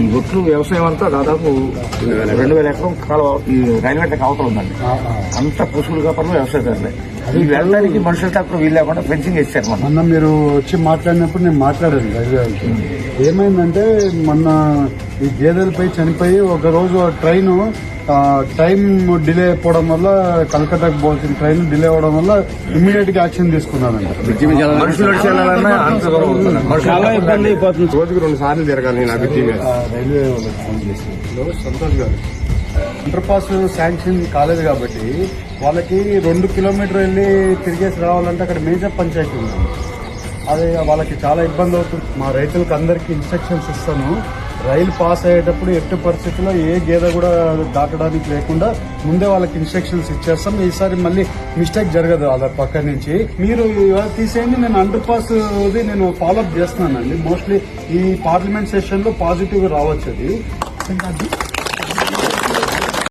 ఈ ఒట్లు వ్యవసాయం అంతా దాదాపు రెండు వేల ఎకరం కాలువ ఈ రైల్వే ట్రాక్ అవతల ఉందండి. అంత పశువులు కాపర్లు వ్యవసాయదారులే ఈ వెళ్ళడానికి మనుషులు తక్కువ వీలు లేకుండా ఫెన్సింగ్ వేస్తారు మనం మొన్న మీరు వచ్చి మాట్లాడినప్పుడు నేను మాట్లాడాను రైల్వే. ఏమైందంటే మొన్న ఈ గేదెలపై చనిపోయి ఒక రోజు ట్రైన్ టైం డిలే అయిపోవడం వల్ల కలకత్తాకు పోవాల్సిన ట్రైన్ డిలే అవడం వల్ల ఇమ్మీడియట్గా యాక్షన్ తీసుకున్నారంట. రోజుకు రెండు సార్లు ఆ, రైల్వే వాళ్ళకి ఫోన్ చేసి. సంతోష్ గారు. అండర్ పాస్ శాంక్షన్ కాలేదు కాబట్టి వాళ్ళకి రెండు కిలోమీటర్ వెళ్ళి తిరిగేసి రావాలంటే అక్కడ మేజర్ పంచాయతీ ఉంది అదే వాళ్ళకి చాలా ఇబ్బంది అవుతుంది. మా రైతులకు అందరికీ ఇన్స్ట్రక్షన్స్ ఇస్తాను. రైలు పాస్ అయ్యేటప్పుడు ఎట్టి పరిస్థితుల్లో ఏ గేదె కూడా దాటడానికి లేకుండా ముందే వాళ్ళకి ఇన్స్ట్రక్షన్స్ ఇచ్చేస్తాం. ఈసారి మళ్ళీ మిస్టేక్ జరగదు వాళ్ళ పక్క నుంచి. మీరు ఇవాళ తీసేయండి నేను అండర్ పాస్ నేను ఫాలోఅప్ చేస్తున్నానండి. మోస్ట్లీ ఈ పార్లమెంట్ సెషన్లో పాజిటివ్ రావచ్చు అది.